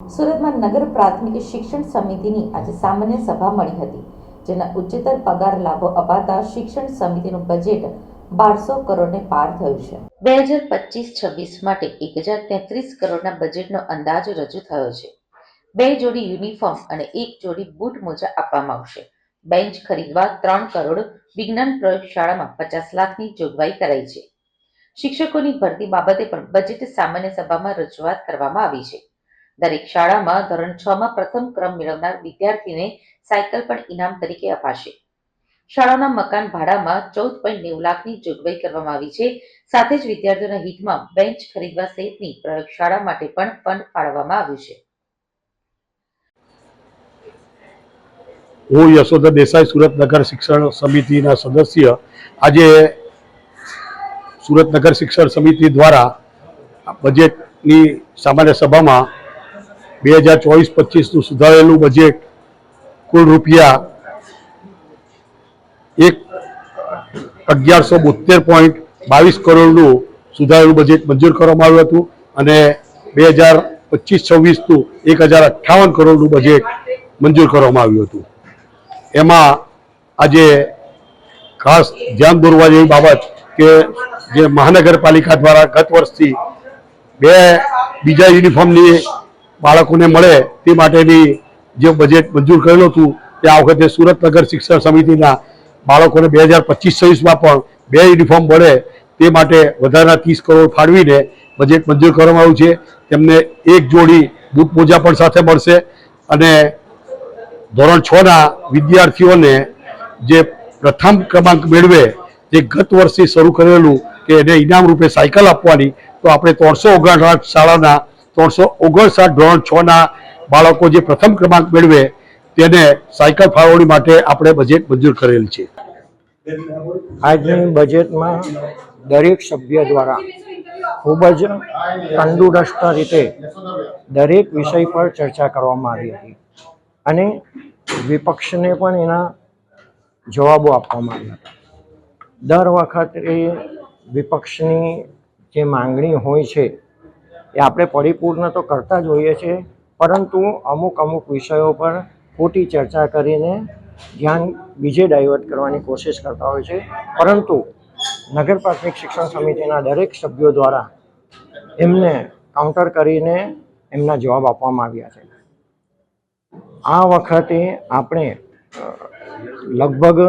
સુરતમાં નગર પ્રાથમિક શિક્ષણ સમિતિની આજે સામાન્ય સભા મળી હતી, જેના ઉચ્ચતર પગાર લાભો અપાતા શિક્ષણ સમિતિનું બજેટ બારસો કરોડને પાર થયું છે. બે હજાર પચીસ છવ્વીસ માટે એક હજાર તેત્રીસ કરોડના બજેટનો અંદાજ રજૂ થયો છે. બે જોડી યુનિફોર્મ અને એક જોડી બૂટ મોજા આપવામાં આવશે. બેન્ચ ખરીદવા ત્રણ કરોડ, વિજ્ઞાન પ્રયોગશાળામાં પચાસ લાખની જોગવાઈ કરાઈ છે. શિક્ષકોની ભરતી બાબતે પણ બજેટ સામાન્ય સભામાં રજૂઆત કરવામાં આવી છે. દરેક શાળામાં ધોરણ છ માં પ્રથમ ક્રમ મેળવનાર વિદ્યાર્થીને સાયકલ પણ ઇનામ તરીકે અપાશે. શાળાના મકાન ભાડામાં ચૌદ પોઈન્ટ નેવું લાખની જોગવાઈ કરવામાં આવી છે. સાથે જ વિદ્યાર્થીઓના હિતમાં બેન્ચ ખરીદવા સહિતની પ્રયોગશાળા માટે પણ ફંડ ફાળવવામાં આવ્યું છે. હું યશોદર દેસાઈ, સુરતનગર શિક્ષણ સમિતિના સદસ્ય. આજે સુરતનગર શિક્ષણ સમિતિ દ્વારા બજેટની સામાન્ય સભામાં બે હજાર ચોવીસ પચીસનું સુધારેલું બજેટ કુલ રૂપિયા એક અગિયારસો બોતેર પોઈન્ટ બાવીસ કરોડનું સુધારેલું બજેટ મંજૂર કરવામાં આવ્યું હતું અને બે હજાર પચીસ છવ્વીસનું એક હજાર અઠ્ઠાવન કરોડનું બજેટ મંજૂર કરવામાં આવ્યું હતું. એમાં આજે ખાસ ધ્યાન દોરવા જેવી બાબત કે જે મહાનગરપાલિકા દ્વારા ગત વર્ષથી બે બીજા યુનિફોર્મની બાળકોને મળે તે માટેની જે બજેટ મંજૂર કરેલું હતું, તે આ વખતે સુરતનગર શિક્ષણ સમિતિના બાળકોને બે હજાર પચીસ છવ્વીસમાં પણ બે યુનિફોર્મ મળે તે માટે વધારાના ત્રીસ કરોડ ફાળવીને બજેટ મંજૂર કરવામાં આવ્યું છે. તેમને એક જોડી બૂટ મોજા પણ સાથે મળશે અને ધોરણ છના વિદ્યાર્થીઓને જે પ્રથમ ક્રમાંક મેળવે, જે ગત વર્ષે શરૂ કરેલું, કે એને ઇનામ રૂપે સાયકલ આપવાની, તો આપણે ત્રણસો ઓગણસાઠ શાળાના ત્રણસો ઓગણસાઠ ધોરણ છ ના બાળકો જે પ્રથમ ક્રમાંક મેળવે તેને સાયકલ ફાળવણી માટે આપણે બજેટ મંજૂર કરેલ છે. આજની બજેટમાં દરેક સભ્ય દ્વારા ખૂબ જ તંદુરસ્ત રીતે દરેક વિષય પર ચર્ચા કરવામાં આવી હતી અને વિપક્ષને પણ એના જવાબો આપવામાં આવ્યા હતા. દર વખતે વિપક્ષની જે માંગણી હોય છે એ આપણે પરિપૂર્ણ તો કરતા જ હોઈએ છીએ, પરંતુ અમુક અમુક વિષયો પર ખોટી ચર્ચા કરીને ધ્યાન બીજે ડાયવર્ટ કરવાની કોશિશ કરતા હોય છે. પરંતુ નગર પ્રાથમિક શિક્ષણ સમિતિના દરેક સભ્યો દ્વારા એમને કાઉન્ટર કરીને એમના જવાબ આપવામાં આવ્યા છે. આ વખતે આપણે લગભગ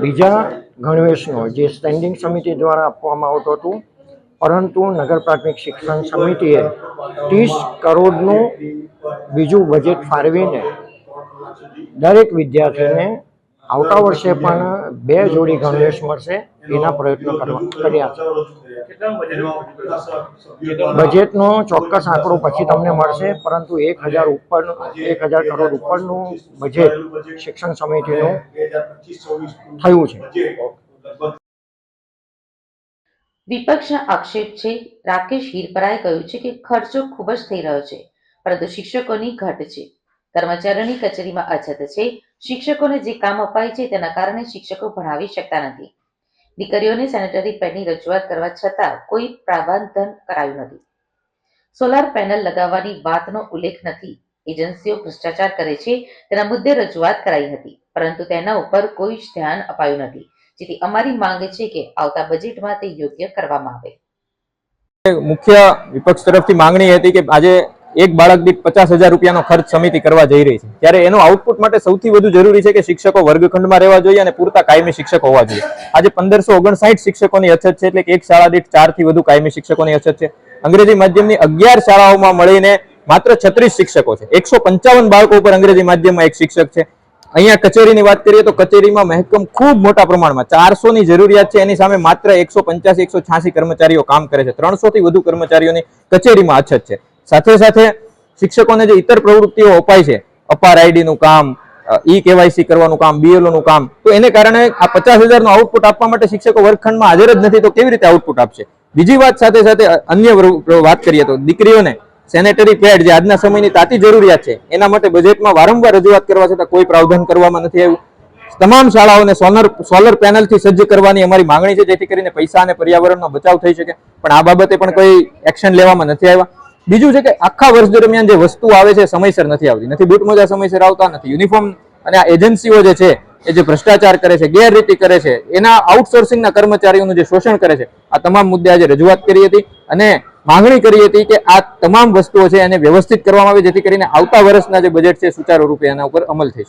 બીજા ગણવેશનો જે સ્ટેન્ડિંગ સમિતિ દ્વારા આપવામાં આવતું હતું પરંતુ નગર પ્રાથમિક શિક્ષણ સમિતિએ ત્રીસ કરોડનું બીજું બજેટ ફાળવીને દરેક વિદ્યાર્થીને આવતા વર્ષે પણ બે જોડી ગણવેશ મળશે એના પ્રયત્નો કરવા કર્યા છે. બજેટનો ચોક્કસ આંકડો પછી તમને મળશે, પરંતુ એક હજાર ઉપરનું એક હજાર કરોડ ઉપરનું બજેટ શિક્ષણ સમિતિનું થયું છે. વિપક્ષના આક્ષેપ છે, રાકેશ હિરપરાએ કહ્યું છે કે ખર્ચો ખૂબ જ થઈ રહ્યો છે, પરંતુ શિક્ષકોની ઘટ છે. કર્મચારીઓની કચેરીમાં અછત છે, શિક્ષકોને જે કામ અપાય છે તેના કારણે શિક્ષકો ભણાવી શકતા નથી. દીકરીઓને સેનેટરી પેડની રજૂઆત કરવા છતાં કોઈ પ્રાવધાન કરાયું નથી. સોલાર પેનલ લગાવવાની વાતનો ઉલ્લેખ નથી. એજન્સીઓ ભ્રષ્ટાચાર કરે છે, તેના મુદ્દે રજૂઆત કરાઈ હતી, પરંતુ તેના ઉપર કોઈ જ ધ્યાન અપાયું નથી. જેથી અમારી માંગ છે કે આવતા બજેટમાં તે યોગ્ય કરવામાં આવે. મુખ્ય વિપક્ષ તરફથી માંગણી હતી કે આજે એક બાળક દીઠ પચાસ હજાર રૂપિયાનો ખર્ચ સમિતિ કરવા જઈ રહી છે. ત્યારે એનો આઉટપુટ માટે સૌથી વધુ જરૂરી છે કે શિક્ષકો વર્ગખંડમાં રહેવા જોઈએ અને પૂરતા કાયમી શિક્ષક હોવા જોઈએ. આજે પંદરસો ઓગણસાઠ શિક્ષકોની અછત છે એટલે કે એક શાળા દીઠ ચારથી વધુ કાયમી શિક્ષકોની અછત છે. અંગ્રેજી માધ્યમની અગિયાર શાળાઓમાં મળીને માત્ર છત્રીસ શિક્ષકો છે. એકસો પંચાવન બાળકો ઉપર અંગ્રેજી માધ્યમમાં એક શિક્ષક છે. અહીંયા કચેરીની વાત કરીએ તો કચેરીમાં મહેકમ ખૂબ મોટા પ્રમાણમાં. ચારસો ની જરૂરિયાત છે, એની સામે માત્ર એકસો પંચ્યાસી એકસો છ્યાસી કર્મચારીઓ કામ કરે છે. ત્રણસો થી વધુ કર્મચારીઓની કચેરીમાં અછત છે. સાથે સાથે શિક્ષકોને જે ઇતર પ્રવૃત્તિઓ અપાય છે, અપાર આઈડી નું કામ ઈ કેવાયસી કરવાનું કામ બીએલઓ નું કામ, તો એને કારણે આ પચાસ હજારનું આઉટપુટ આપવા માટે શિક્ષકો વર્ગખંડમાં હાજર જ નથી, તો કેવી રીતે આઉટપુટ આપશે? બીજી વાત સાથે સાથે અન્ય વાત કરીએ તો દીકરીઓને સેનેટરી પેડ જે આજના સમયની તાતી જરૂરિયાત છે, એના માટે બજેટમાં વારંવાર રજૂઆત કરવા છતાં કોઈ પ્રાવધાન કરવામાં નથી આવ્યું. તમામ શાળાઓને સોલર સોલર પેનલથી સજ્જ કરવાની અમારી માંગણી છે, જેથી કરીને પૈસા અને પર્યાવરણનો બચાવ થઈ શકે. પણ આ બાબતે પણ કોઈ એક્શન લેવામાં નથી આવ્યા. બીજું છે કે આખા વર્ષ દરમિયાન જે વસ્તુ આવે છે, સમયસર નથી આવતી. નથી બૂટ મોજા સમયસર આવતા, નથી યુનિફોર્મ અને આ એજન્સીઓ જે છે, એ જે ભ્રષ્ટાચાર કરે છે, ગેરરીતિ કરે છે, એના આઉટસોર્સિંગના કર્મચારીઓનું જે શોષણ કરે છે, આ તમામ મુદ્દે આજે રજૂઆત કરી હતી. અને માંગણી કરી હતી કે આ તમામ વસ્તુઓ છે એને વ્યવસ્થિત કરવામાં આવે, જેથી કરીને આવતા વર્ષના જે બજેટ છે સુચારુ રૂપે એના ઉપર અમલ થઈ